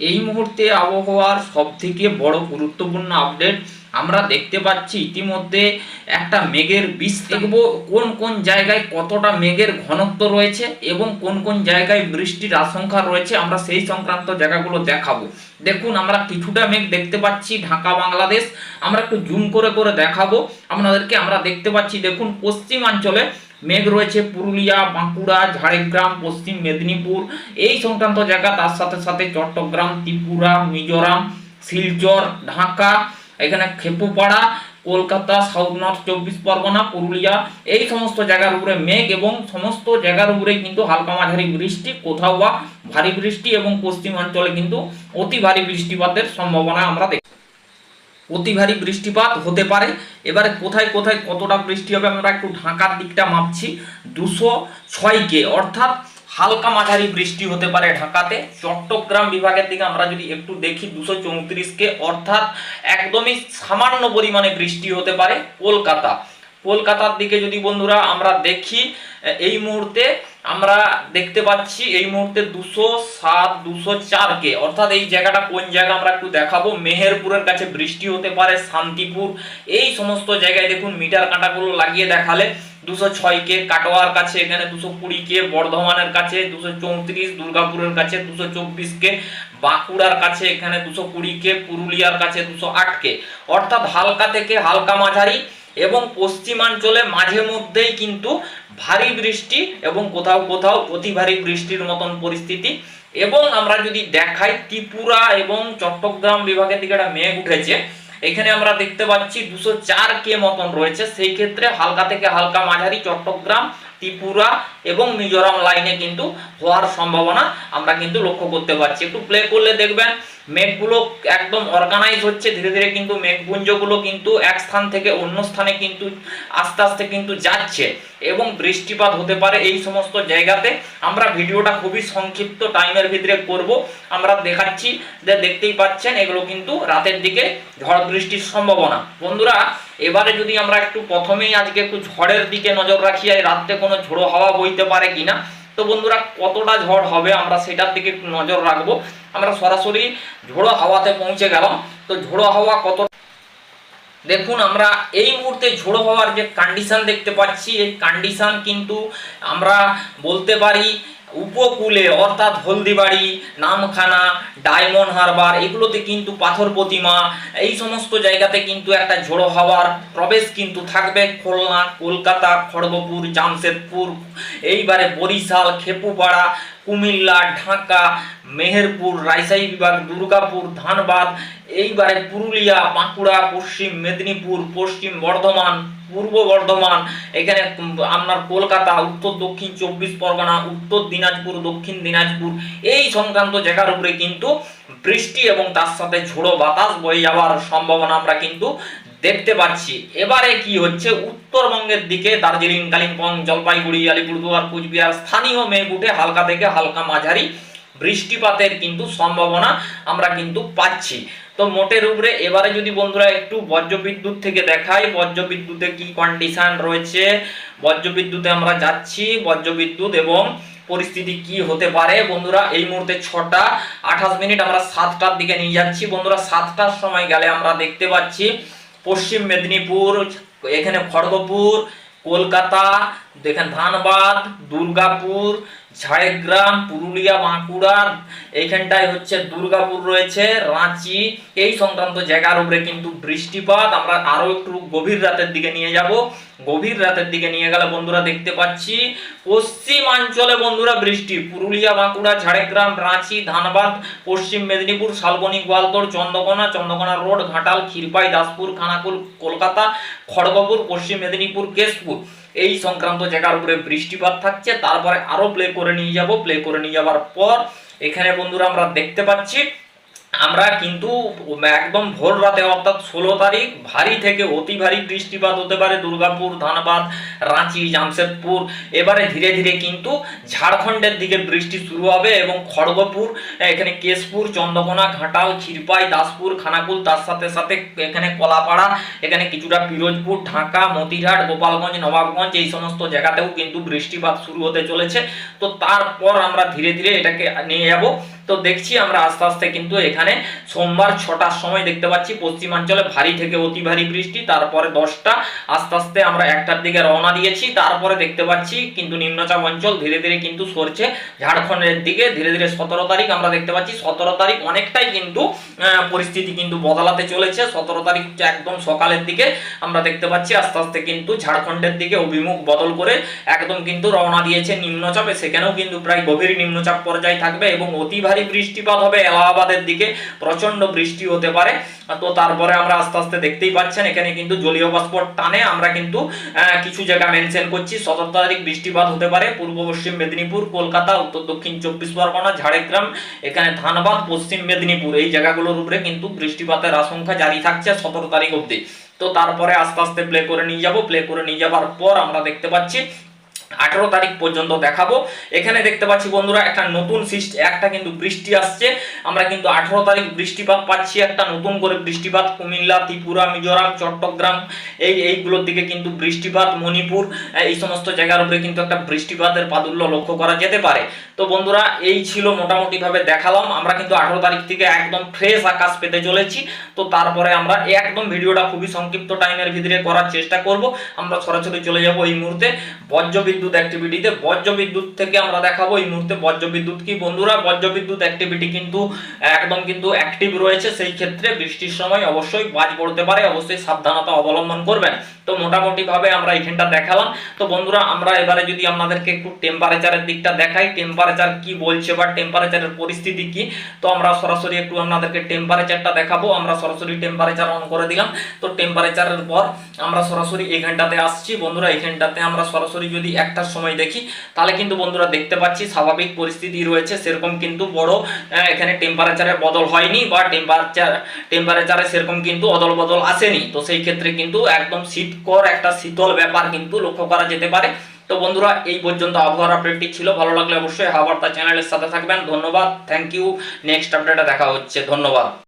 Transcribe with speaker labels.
Speaker 1: এই মুহূর্তে আবহাওয়ার সব থেকে বড় গুরুত্বপূর্ণ আপডেট আমরা দেখতে পাচ্ছি ইতিমধ্যে একটা মেঘের বিষ দেখব। কোন কোন জায়গায় কতটা মেঘের ঘনত্ব রয়েছে এবং কোন কোন জায়গায় বৃষ্টির আশঙ্কা রয়েছে আমরা সেই সংক্রান্ত জায়গাগুলো দেখাবো। দেখুন, আমরা কিছুটা মেঘ দেখতে পাচ্ছি ঢাকা, বাংলাদেশ। আমরা একটু জুম করে করে দেখাবো। আপনাদেরকে আমরা দেখতে পাচ্ছি, দেখুন, পশ্চিমাঞ্চলে মেঘ রয়েছে পুরুলিয়া, বাঁকুড়া, ঝাড়গ্রাম, পশ্চিম মেদিনীপুর। এই সংক্রান্ত জায়গা, তার সাথে সাথে চট্টগ্রাম, ত্রিপুরা, মিজোরাম, শিলচর, ঢাকা, এখানে খেপুপাড়া, কলকাতা, সাউথ নর্থ, চব্বিশ পরগনা, পুরুলিয়া। এই সমস্ত জায়গার উপরে মেঘ এবং সমস্ত জায়গার উপরে কিন্তু হালকা মাঝারি বৃষ্টি, কোথাও বা ভারী বৃষ্টি এবং পশ্চিমাঞ্চলে কিন্তু অতি ভারী বৃষ্টিপাতের সম্ভাবনা আমরা দেখি অতি ভারী বৃষ্টিপাত হতে পারে। এবারে কোথায় কোথায় কতটা বৃষ্টি হবে আমরা একটু ঢাকার দিকটা মাপছি। দুশো ছয়কে অর্থাৎ হালকা মাঝারি বৃষ্টি হতে পারে ঢাকাতে। চট্টগ্রাম বিভাগের দিকে আমরা যদি একটু দেখি, দুশো চৌত্রিশকে অর্থাৎ একদমই সামান্য পরিমাণে বৃষ্টি হতে পারে কলকাতা। কলকাতার দিকে যদি বন্ধুরা আমরা দেখি এই মুহূর্তে আমরা দেখতে পাচ্ছি এই মুহূর্তে দুশো সাত, দুশো চারকে। অর্থাৎ এই জায়গাটা কোন জায়গা আমরা একটু দেখাবো? মেহেরপুরের কাছে বৃষ্টি হতে পারে, শান্তিপুর। এই সমস্ত জায়গায় দেখুন মিটার কাঁটাগুলো লাগিয়ে দেখালে দুশো ছয়কে, কাটোয়ার কাছে এখানে দুশো কুড়িকে, বর্ধমানের কাছে দুশো চৌত্রিশ, দুর্গাপুরের কাছে দুশো চব্বিশকে, বাঁকুড়ার কাছে এখানে দুশো কুড়িকে, পুরুলিয়ার কাছে দুশো আটকে। অর্থাৎ হালকা থেকে হালকা মাঝারি এবং পশ্চিমাঞ্চলে মাঝে মধ্যেই কিন্তু ভারী বৃষ্টি এবং কোথাও কোথাও অতি ভারী বৃষ্টির মতন পরিস্থিতি। এবং আমরা যদি দেখাই ত্রিপুরা এবং চট্টগ্রাম বিভাগের দিকে একটা মেঘ উঠেছে, এখানে আমরা দেখতে পাচ্ছি দুশো চার কে মতন রয়েছে। সেই ক্ষেত্রে হালকা থেকে হালকা মাঝারি চট্টগ্রাম, ত্রিপুরা এবং মিজোরাম লাইনে কিন্তু হওয়ার সম্ভাবনা আমরা কিন্তু লক্ষ্য করতে পারছি। একটু প্লে করলে দেখবেন মেঘগুলো একদম অর্গানাইজ হচ্ছে, ধীরে ধীরে কিন্তু মেঘপুঞ্জগুলো কিন্তু এক স্থান থেকে অন্য স্থানে কিন্তু আস্তে আস্তে কিন্তু যাচ্ছে এবং বৃষ্টিপাত হতে পারে এই সমস্ত জায়গাতে। আমরা ভিডিওটা খুবই সংক্ষিপ্ত টাইমের ভিতরে করব। আমরা দেখাচ্ছি যে দেখতেই পাচ্ছেন, এগুলো কিন্তু রাতের দিকে ঝড় বৃষ্টির সম্ভাবনা। বন্ধুরা, এবারে যদি আমরা একটু প্রথমেই আজকে একটু ঝড়ের দিকে নজর রাখি, আর রাত্রে কোনো ঝোড়ো হাওয়া বইতে পারে কিনা, তো বন্ধুরা কতটা ঝড় হবে আমরা সেটার দিকে একটু নজর রাখব। আমরা সরাসরি ঝোড়ো হাওয়াতে পৌঁছে গেলাম। তো ঝোড়ো হাওয়া কত দেখুন, আমরা এই মুহূর্তে ঝোড়ো হওয়ার যে কন্ডিশন দেখতে পাচ্ছি, এই কন্ডিশন কিন্তু আমরা বলতে পারি উপকূলে, অর্থাৎ হলদিবাড়ি, নামখানা, ডায়মন্ড হারবার, এগুলোতে কিন্তু পাথর প্রতিমা, এই সমস্ত জায়গাতে কিন্তু একটা ঝোড়ো হাওয়ার প্রবেশ কিন্তু থাকবে। খুলনা, কলকাতা, খড়গপুর, জামশেদপুর, এইবারে বরিশাল, খেপুপাড়া, কুমিল্লা, ঢাকা মেহেরপুর রাজশাহী বিভাগ, দুর্গাপুর, ধানবাদ, এইবারে পুরুলিয়া, বাঁকুড়া, পশ্চিম মেদিনীপুর, পশ্চিম বর্ধমান, পূর্ব বর্ধমান, এখানে আপনার কলকাতা, উত্তর দক্ষিণ চব্বিশ পরগনা, উত্তর দিনাজপুর, দক্ষিণ দিনাজপুর, এই সংক্রান্ত জায়গার উপরে কিন্তু বৃষ্টি এবং তার সাথে ঝোড়ো বাতাস বয়ে যাওয়ার সম্ভাবনা আমরা কিন্তু দেখতে পাচ্ছি। এবারে কি হচ্ছে? উত্তরবঙ্গের দিকে দার্জিলিং, কালিম্পং, জলপাইগুড়ি, আলিপুরদুয়ার, কুচবিহার, স্থানীয় মেঘ উঠে হালকা থেকে হালকা মাঝারি বৃষ্টিপাতের কিন্তু সম্ভাবনা আমরা কিন্তু পাচ্ছি। তো মোটের উপরে এবারে যদি বন্ধুরা একটু বজ্রবিদ্যুৎ থেকে দেখাই, বজ্রবিদ্যুতে কি কন্ডিশন রয়েছে? বজ্রবিদ্যুতে আমরা যাচ্ছি, বজ্রবিদ্যুৎ এবং পরিস্থিতি কি হতে পারে? বন্ধুরা, এই মুহূর্তে ছটা আঠাশ মিনিট আমরা সাতটার দিকে নিয়ে যাচ্ছি। বন্ধুরা, সাতটার সময় গেলে আমরা দেখতে পাচ্ছি পশ্চিম মেদিনীপুর, এখানে খড়গপুর, কলকাতা, দেখেন ধানবাদ, দুর্গাপুর ঝাড়গ্রাম, পুরুলিয়া, বাঁকুড়া, এইখানটায় হচ্ছে দুর্গাপুর রয়েছে, রাঁচি, এই সংক্রান্ত জায়গার উপরে কিন্তু বৃষ্টিপাত। আমরা আরও একটু গভীর রাতের দিকে নিয়ে যাব। গভীর রাতের দিকে নিয়ে গেলে বন্ধুরা দেখতে পাচ্ছি, পশ্চিমাঞ্চলে বন্ধুরা বৃষ্টি। পুরুলিয়া, বাঁকুড়া, ঝাড়গ্রাম, রাঁচি, ধানবাদ, পশ্চিম মেদিনীপুর, শালবনী, গোয়ালতোড়, চন্দ্রকোনা চন্দ্রকোনা রোড, ঘাটাল, ক্ষীরপাই, দাসপুর, খানাকুল, কলকাতা, খড়গপুর, পশ্চিম মেদিনীপুর, কেশপুর। এই সংক্রান্ত জায়গার উপরে বৃষ্টিপাত থাকছে, তারপরে আরও প্লে করে নিয়ে যাব। প্লে করে নিয়ে যাওয়ার পর, এখানে বন্ধুরা আমরা দেখতে পাচ্ছি আমরা কিন্তু একদম ভোর রাতে, অর্থাৎ ষোলো তারিখ, ভারী থেকে অতি ভারী বৃষ্টিপাত হতে পারে দুর্গাপুর, ধানবাদ, রাঁচি, জামশেদপুর। এবারে ধীরে ধীরে কিন্তু ঝাড়খণ্ডের দিকে বৃষ্টি শুরু হবে এবং খড়গপুর, এখানে কেশপুর, চন্দ্রকোনা, ঘাটাল ক্ষীরপাই দাসপুর, খানাকুল, তার সাথে সাথে এখানে কলাপাড়া, এখানে কিছুটা পিরোজপুর, ঢাকা, মতিরহাট, গোপালগঞ্জ, নবাবগঞ্জ, এই সমস্ত জায়গাতেও কিন্তু বৃষ্টিপাত শুরু হতে চলেছে। তো তারপর আমরা ধীরে ধীরে এটাকে নিয়ে যাব। তো দেখছি আমরা আস্তে আস্তে কিন্তু এখানে সোমবার ছটার সময় দেখতে পাচ্ছি পশ্চিমাঞ্চলে ভারী থেকে অতি ভারী বৃষ্টি, তারপরে দশটা। আস্তে আস্তে আমরা একটার দিকে রওনা দিয়েছি, তারপরে দেখতে পাচ্ছি কিন্তু নিম্নচাপ অঞ্চল ধীরে ধীরে কিন্তু সরছে ঝাড়খণ্ডের দিকে। ধীরে ধীরে সতেরো তারিখ আমরা দেখতে পাচ্ছি, সতেরো তারিখ অনেকটাই কিন্তু পরিস্থিতি কিন্তু বদলাতে চলেছে। সতেরো তারিখ একদম সকালের দিকে আমরা দেখতে পাচ্ছি, আস্তে আস্তে কিন্তু ঝাড়খণ্ডের দিকে অভিমুখ বদল করে একদম কিন্তু রওনা দিয়েছে নিম্নচাপে। সেখানেও কিন্তু প্রায় গভীর নিম্নচাপ পর্যায়ে থাকবে এবং অতি ভারী বৃষ্টিপাত হবে এলাহাবাদের দিকে প্রচণ্ড বৃষ্টি হতে পারে। তো তারপরে আমরা আস্তে আস্তে দেখতেই পাচ্ছেন, এখানে কিন্তু জলীয় বাষ্প টানে। আমরা কিন্তু কিছু জায়গা মেনশন করছি। সতেরো তারিখ বৃষ্টিপাত হতে পারে। পূর্ব পশ্চিম মেদিনীপুর, কলকাতা, উত্তর দক্ষিণ চব্বিশ পরগনা, ঝাড়গ্রাম, এখানে ধানবাদ, পশ্চিম মেদিনীপুর। এই জায়গাগুলোর উপরে কিন্তু বৃষ্টিপাতের আশঙ্কা জারি থাকছে সতেরো তারিখ অবধি। তো তারপরে আস্তে আস্তে প্লে করে নিয়ে যাব। প্লে করে নিয়ে যাবার পর আমরা দেখতে পাচ্ছি আঠেরো তারিখ পর্যন্ত দেখাবো। এখানে দেখতে পাচ্ছি বন্ধুরা একটা নতুন একটা কিন্তু বৃষ্টি আসছে। আমরা কিন্তু আঠেরো তারিখ বৃষ্টিপাত পাচ্ছি, একটা নতুন করে বৃষ্টিপাত। কুমিল্লা, ত্রিপুরা, মিজোরাম, চট্টগ্রাম, এই এইগুলোর দিকে কিন্তু বৃষ্টিপাত। মণিপুর, এই সমস্ত জায়গার উপরে কিন্তু একটা বৃষ্টিপাতের প্রাদুর্য লক্ষ্য করা যেতে পারে। তো বন্ধুরা, এই ছিল মোটামুটি ভাবে দেখালাম। আমরা কিন্তু আঠেরো তারিখ থেকে একদম ফ্রেশ আকাশ পেতে চলেছি। তো তারপরে আমরা একদম ভিডিওটা খুবই সংক্ষিপ্ত টাইমের ভিতরে করার চেষ্টা করব। আমরা সরাসরি চলে যাব এই মুহূর্তে। বজ্রবিদ্যুৎ অ্যাক্টিভিটিতে বজ্রবিদ্যুৎ থেকে আমরা দেখাবো। এই মুহূর্তে বজ্রবিদ্যুৎ কি বন্ধুরা? বজ্রবিদ্যুৎ অ্যাক্টিভিটি কিন্তু একদম কিন্তু অ্যাক্টিভ রয়েছে। সেই ক্ষেত্রে বৃষ্টির সময় অবশ্যই বাজ পড়তে পারে। অবশ্যই সাবধানতা অবলম্বন করবেন। তো মোটামুটি ভাবে আমরা এখানটা দেখালাম। তো বন্ধুরা, আমরা এবারে যদি আপনাদেরকে একটু টেম্পারেচারের দিকটা দেখাই। টেম্পারেচার কি বলছে বা টেম্পারেচারের পরিস্থিতি কি? তো আমরা সরাসরি একটু আপনাদেরকে টেম্পারেচারটা দেখাবো। আমরা সরাসরি টেম্পারেচার অন করে দিলাম। তো টেম্পারেচারের পর আমরা সরাসরি এখানটাতে আসছি। বন্ধুরা, এখানটাতে আমরা সরাসরি যদি একটার সময় দেখি। তাহলে কিন্তু বন্ধুরা দেখতে পাচ্ছি, স্বাভাবিক পরিস্থিতি রয়েছে। সেরকম কিন্তু বড় এখানে টেম্পারেচারে বদল হয়নি বা টেম্পারেচার টেম্পারেচারে সেরকম কিন্তু অদল বদল আসেনি। তো সেই ক্ষেত্রে কিন্তু একদম শীতকর একটা শীতল ব্যাপার কিন্তু লক্ষ্য করা যেতে পারে। তো বন্ধুরা, এই পর্যন্ত আবহাওয়ার আপডেটটি ছিল। ভালো লাগলে অবশ্যই হাওয়ার্তা চ্যানেলের সাথে থাকবেন। ধন্যবাদ। থ্যাংক ইউ নেক্সট আপডেটে দেখা হচ্ছে। ধন্যবাদ।